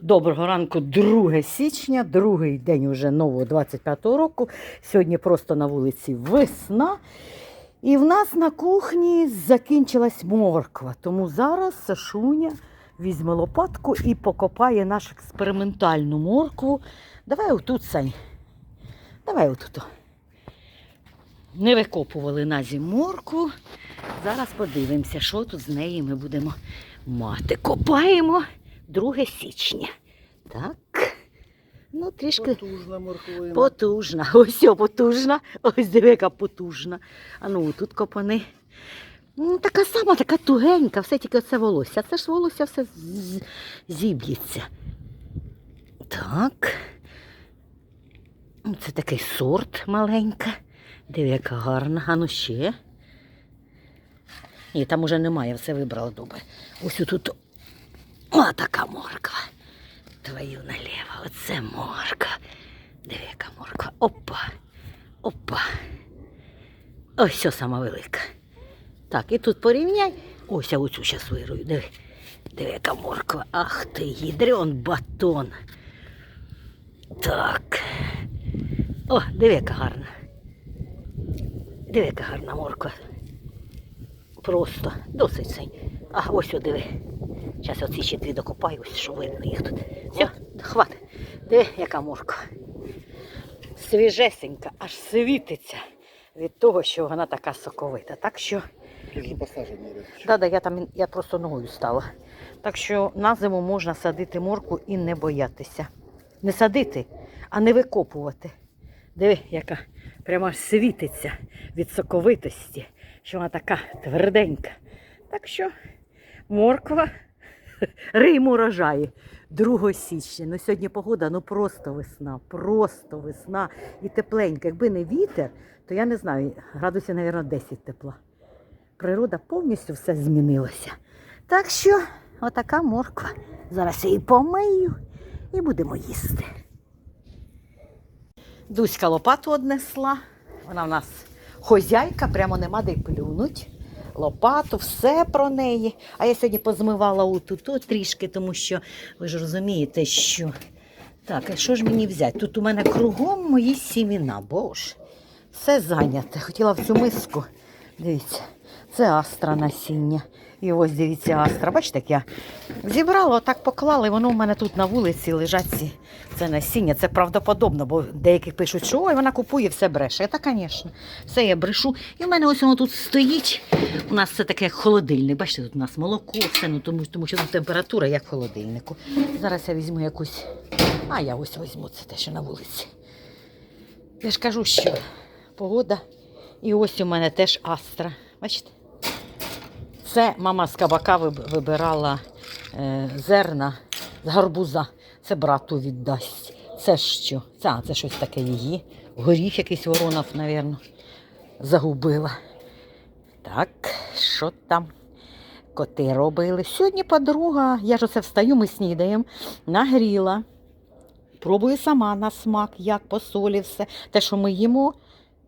Доброго ранку, 2 січня, другий день уже нового 25-го року. Сьогодні просто на вулиці весна. І в нас на кухні закінчилась морква. Тому зараз Сашуня візьме лопатку і покопає нашу експериментальну моркву. Давай отут, Сань. Давай отут. Не викопували на зиму моркву. Зараз подивимося, що тут з нею ми будемо мати. Копаємо 2 січня. Так. Ну, трішки Потужна морковина. потужна. Ось о, потужна. Ось диви, яка потужна. А ну тут копани. Ну, така сама, така тугенька, все тільки це волосся. Це ж волосся все зіб'ється. Так. Це такий сорт маленька. Диви, яка гарна. А ну ще. Ні, там уже немає, все вибрала добре. Ось тут о, така морква. Твою наліво, оце морква. Диви, яка морква. Опа. Опа. Ось що сама велика. Так, і тут порівняй. Ось я оцю зараз вирую. Диви. Диви, яка морква. Ах ти, гідрон батон. Так. О, диви, яка гарна. Диви, яка гарна морква. Просто досить синь. А ось о, диви. Зараз оці ще дві докопаю, ось що видно їх тут. Все, хватить. Диви, яка морква. Свіжесенька, аж світиться від того, що вона така соковита. Так що, Дуже речі. да, да, я там я просто ногою стала. Так що на зиму можна садити морку і не боятися. Не садити, а не викопувати. Диви, яка прямо аж світиться від соковитості, що вона така тверденька. Так що морква Рим урожає 2 січня. Ну сьогодні погода ну просто весна, просто весна і тепленька. Якби не вітер, то я не знаю, градусів, мабуть, 10 тепла. Природа повністю все змінилося. Так що, отака морква. Зараз я її помию і будемо їсти. Дуська лопату однесла. Вона в нас хозяйка, прямо нема де й плюнуть. Лопату, все про неї. А я сьогодні позмивала отут трішки, тому що ви ж розумієте, що. Так, а що ж мені взяти? Тут у мене кругом мої сіміна, боже. Все зайняте. Хотіла в цю миску. Дивіться, це астра насіння. І ось дивіться, астра. Бачите, як я зібрала, отак поклала, і воно в мене тут на вулиці лежать ці це насіння. Це правдоподобно, бо деякі пишуть, що ой, вона купує, все бреше. Та, звісно, все я брешу. І в мене ось воно тут стоїть. У нас це таке як холодильник. Бачите, тут у нас молоко, все, ну, тому, тому що тут температура як в холодильнику. Зараз я візьму якусь. А я ось візьму це те, що на вулиці. Я ж кажу, що погода. І ось у мене теж астра. Бачите? Це мама з кабака вибирала е, зерна з гарбуза. Це брату віддасть. Це що? Це, це щось таке її. Горіх якийсь воронов, мабуть, загубила. Так, що там? Коти робили. Сьогодні подруга, я ж оце встаю, ми снідаємо, нагріла. Пробую сама на смак, як по солі все. Те, що ми їмо.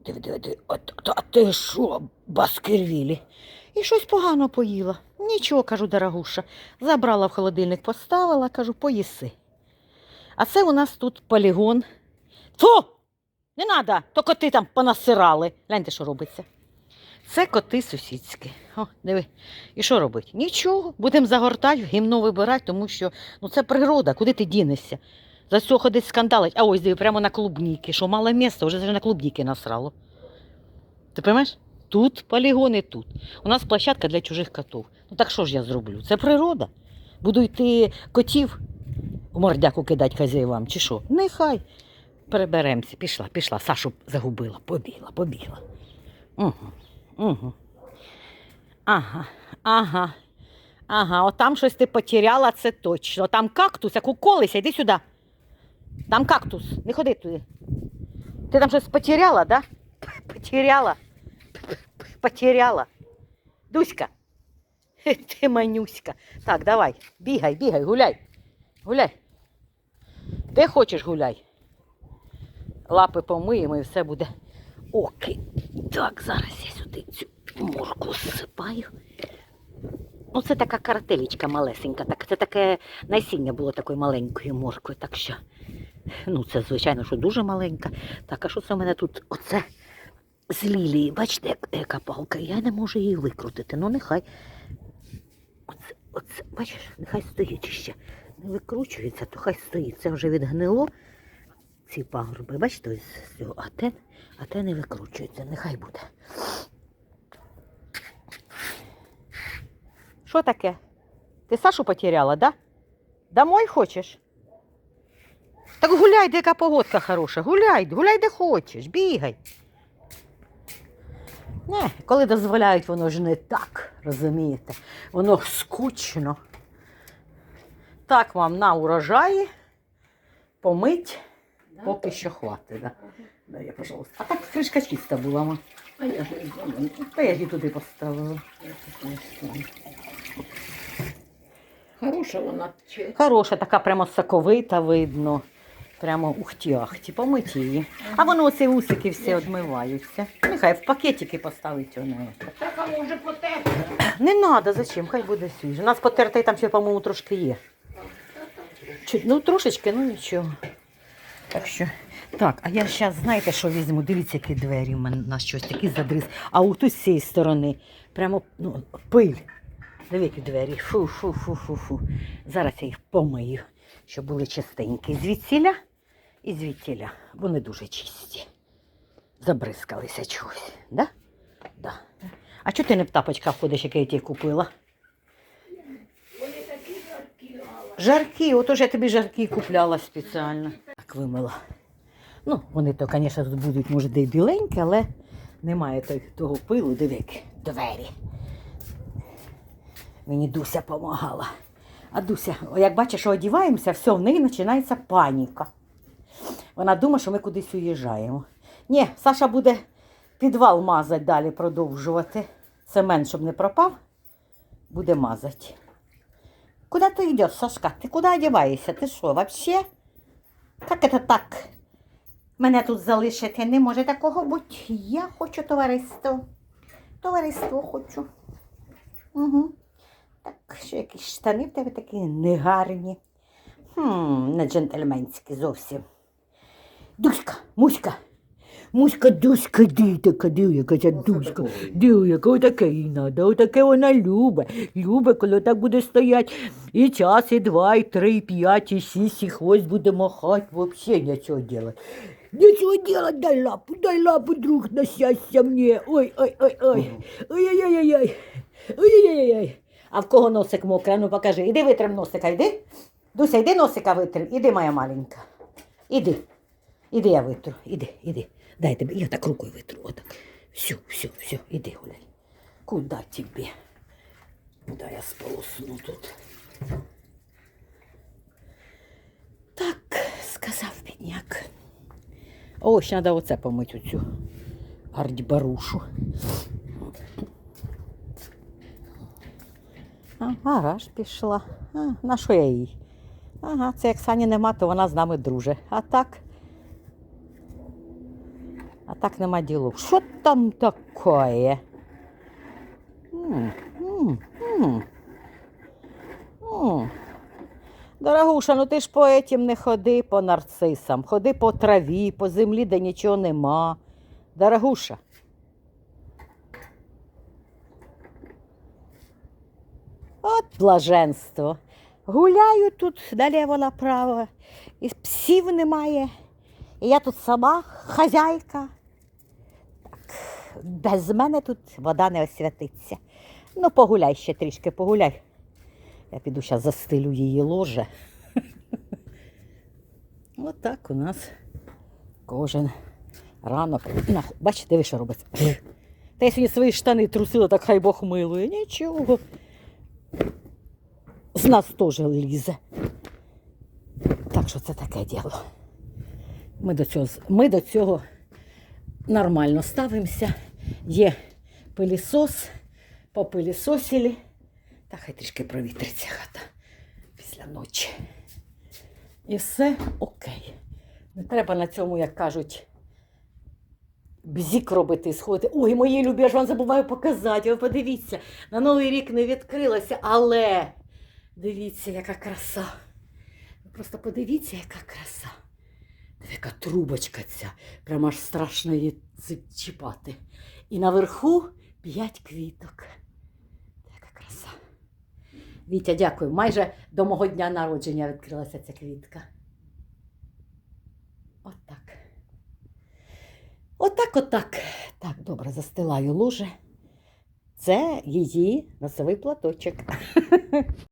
Диви, диви, диви, а ти що, баскервілі? І щось погано поїла. Нічого, кажу, дорогуша. Забрала в холодильник, поставила, кажу, поїси. А це у нас тут полігон. Фу! Не треба, то коти там понасирали. Гляньте, що робиться. Це коти сусідські. О, диви. І що робить? Нічого. Будемо загортати, гімно вибирати, тому що ну, це природа, куди ти дінешся? За цього ходить скандалить. А ось диви, прямо на клубніки. Що мало місця, вже на клубніки насрало. Ти розумієш? Тут полігони тут. У нас площадка для чужих котів. Ну так що ж я зроблю? Це природа. Буду йти котів у мордяку кидати хазяївам, чи що? Нехай. Переберемося. Пішла, пішла. Сашу загубила, побігла, побігла. Угу, угу. Ага, ага. Ага, отам щось ти потеряла, це точно. Там кактус, як уколися, йди сюди. Там кактус, не ходи туди. Ти там щось потеряла, да? Потеряла. Потеряла. Дуська. Ти манюська. Так, давай, бігай, бігай, гуляй. Гуляй. Де хочеш гуляй. Лапи помиємо і все буде оки. Так, зараз я сюди цю морку зсипаю. Ну, це така карателічка малесенька. Так, це таке насіння було такої маленької моркви. Так що, ну, це, звичайно, що дуже маленька. Так, а що це в мене тут? Оце з лілії. Бачите, яка палка? Я не можу її викрутити. Ну, нехай. Оце, оце, бачиш, нехай стоїть ще. Не викручується, то хай стоїть. Це вже відгнило. Ці пагорби, бачите, ось цього, а те, а те не викручується, нехай буде. Що таке? Ти Сашу потеряла, да? Домой хочеш? Так гуляй, де яка погодка хороша. Гуляй, гуляй де хочеш, бігай. Не, коли дозволяють, воно ж не так, розумієте? Воно скучно. Так вам на урожаї помить, поки що хватить. Да? Да, я, пожалуйста. А так кришка чиста була. ма. А я ж. Та я її туди поставила. Хороша вона? Хороша, така прямо соковита видно. Прямо ухті-ахті, помить її. А воно оці усики всі одмиваються. Нехай в пакетики поставить воно. Так а може потерти? Не треба, зачем? Хай буде свіже. У нас потертий там ще, по-моєму, трошки є. Чуть, ну, трошечки, ну нічого. Так що. Так, а я зараз, знаєте, що візьму? Дивіться, які двері в мене на щось такі задріз. А от з цієї сторони прямо ну, пиль. Дивіться двері. Фу, фу, фу, фу, фу. Зараз я їх помию, щоб були чистенькі. Звідсіля і звідтіля. Вони дуже чисті. Забризкалися чогось. Да? Да. А чого ти не в тапочках ходиш, які я ті купила? Вони жаркі, ото ж я тобі жаркі купляла спеціально. Так вимила. Ну, вони то, звісно, будуть, може, де й біленькі, але немає того пилу, дивики, двері. Мені Дуся допомагала. А Дуся, як бачиш, одіваємося, все, в неї починається паніка. Вона думає, що ми кудись уїжджаємо. Ні, Саша буде підвал мазати далі, продовжувати. Цемент, щоб не пропав, буде мазати. Куда ты идешь, Сашка? Ти куди одягаєшся? Ти що, вообще? Як це так? Мене тут залишити не може такого бути. Я хочу товариство. Товариство хочу. Угу. Так, що якісь штани в тебе такі негарні. Хм, не джентльменські зовсім. Дуська, Муська. Муська, Дуська, ди, така, ди, яка ця Дуська. Ди, яка отаке їй надо, отаке вона любить. Любить, коли так буде стоять. І час, і два, і три, і п'ять, і шість, і хвост буде махати. Вообще нічого делать. Нічого делать, дай лапу, дай лапу, друг, на щастя мені. Ой, ой, ой, ой. Ой-ой-ой-ой. Ой-ой-ой. А в кого носик мокрий? Ну покажи. Іди витрим носика, йди. Дуся, йди носика витрим. Іди, моя маленька. Іди. Іди, я витру. Іди, іди. Дай тебе. Я так рукою витру. Отак. Все, все, все, іди гуляй. Куда тебе? Да я сполосну тут. Так, сказав бідняк. О, ще треба оце помити оцю гардібарушу. А, гараж пішла. А, на що я їй? Ага, це як Сані нема, то вона з нами друже. А так. Так нема ділу. Що там таке? М. Дорогуша, ну ти ж по етім не ходи по нарцисам, ходи по траві, по землі, де нічого нема. Дорогуша. От блаженство. Гуляю тут наліво-направо, і псів немає. І я тут сама хазяйка. Без мене тут вода не освятиться. Ну, погуляй ще трішки, погуляй. Я піду зараз застелю її ложе. Отак у нас кожен ранок. Бачите, ви що робиться? Та я сьогодні свої штани трусила, так хай Бог милує. Нічого. З нас теж лізе. Так що це таке діло. Ми до цього, ми до цього нормально ставимося. Є пилісос, попилісосили. Та хай трішки провітриться хата після ночі. І все окей. Не треба на цьому, як кажуть, бзік робити, сходити. Ой, мої любі, я ж вам забуваю показати. Ви подивіться, на Новий рік не відкрилася, але дивіться, яка краса. Ви просто подивіться, яка краса. Яка трубочка ця. Прямо аж страшно її чіпати. І наверху п'ять квіток. Яка краса. Вітя, дякую. Майже до мого дня народження відкрилася ця квітка. Отак. Отак, отак. Так, добре, застилаю луже. Це її носовий платочок.